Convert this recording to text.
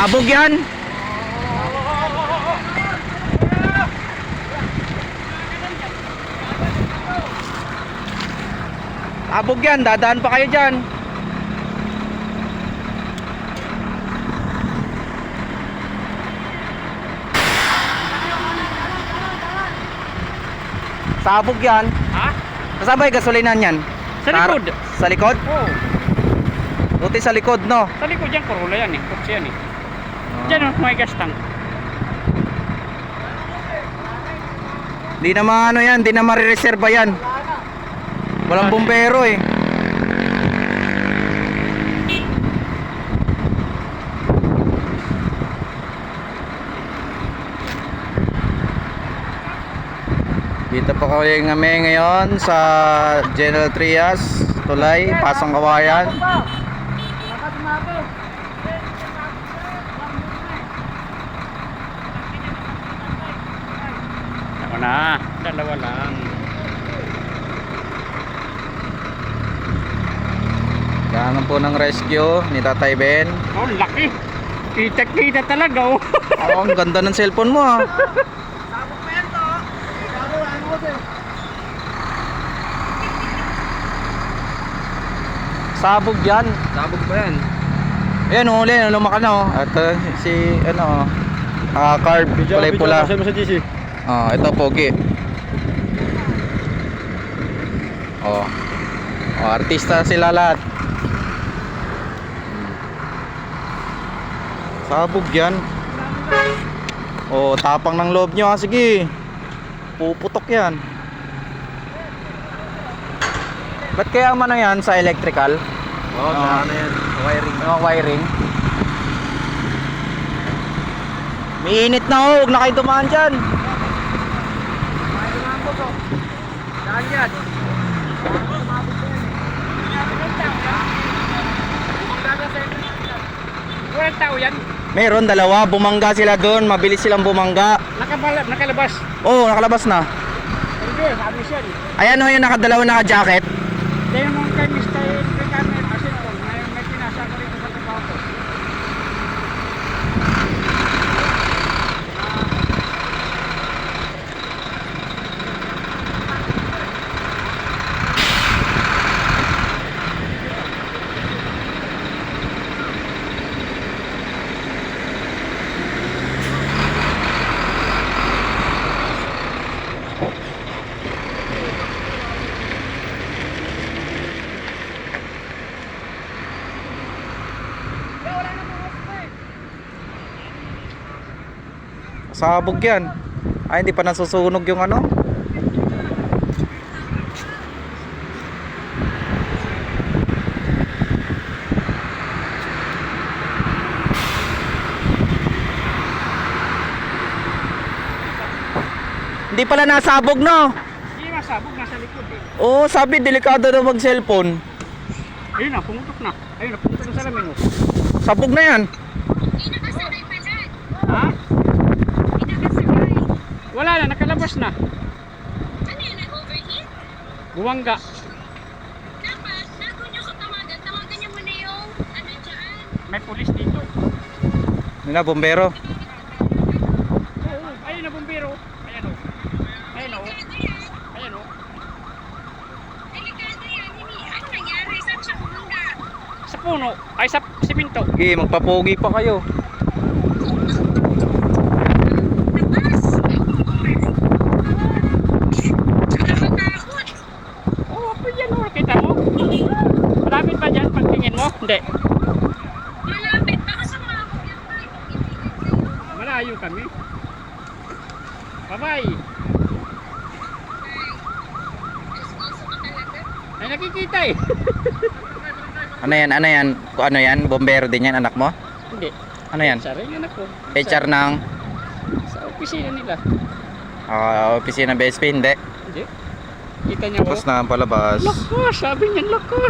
Sabog yan. Sabog yan, dadaan pa kayo dyan. Sabog yan. Ha? Kasama ba yung gasolinan yan? Sa likod. Sa likod? Oo. Buti sa likod, no? Sa likod yan, Corolla yan eh. Kutsi yan eh. Diyan may gas tank. Di naman ano yan, di na marireserva yan. Walang bumbero eh. Dito po kami ngayon sa General Trias, Tulay, Pasong Kawayan. Na. Dalawa lang. Yan po ng rescue ni Tatay Ben. Oh, laki. Kita-kita talaga oh. Oh, ang ganda ng cellphone mo ah. Sabog yan. Sabog ba yan? Ayan oh, uli, lumaka na oh. At uh, si ano, ah carb, kulay pula. mo sa GC. Oh, ito pogi. Oh. Oh, artista sila lahat. Sabog yan. Oh, tapang ng loob nyo ha. Sige. Puputok yan. Ba't kaya man yan sa electrical? Oo, oh, Ah. ano yan. Wiring. Yung wiring. May init na oh, huwag na kayo dumaan dyan. Saan yan? Walang tao yan. Meron dalawa, bumangga sila doon, mabilis silang bumangga. Nakabala, nakalabas. Oo, oh, nakalabas na. Hindi, sabi siya. Ayan oh, yung nakadalawa naka-jacket. Dahil mong kay Mr. Camera, kasi po, may, may pinasa ko rin sa trabaho ko. Sabog yan. Ay, hindi pa nasusunog yung ano. Hindi pala nasabog, no? Hindi masabog, nasa likod eh. Oo, sabi, delikado na mag-cellphone. Ayun na, pumutok na. Ayun na, pumutok na sa lamin mo. Sabog na yan. Pinakasabay pa dyan. Ha? Wala na, nakalabas na. Ano yun, nag-overheat? Buwangga. Dapat, nago nyo ko tawagan. Tawagan nyo muna yung ano dyan. May pulis dito. Nila, bombero. Oo, ayun na, bumbero. Ayan o. Ayan o. Yan. Ayan o. Delikado yan. Hindi, ano nangyari? Saan siya kumangga? Sa puno. Ay, sa siminto. Okay, magpapogi pa kayo. Labas! Nakakatakot. Oo, oh, yan o. Kita mo? Malapit pagtingin mo? Hindi. Malapit. Baka. Pag-ibigay kayo. Malayo kami. Bye-bye. Ko. Ay, nakikita eh. Ano yan, ano yan? Kung ano yan? Bombero din yan, anak mo? Hindi. Ano yan? Sa rin yan ako. HR ng Sa, sa opisina nila. ah, opisina BSP, hindi. Hindi. Kita niya oh. Tapos na ang palabas. Laka, sabi niya laka.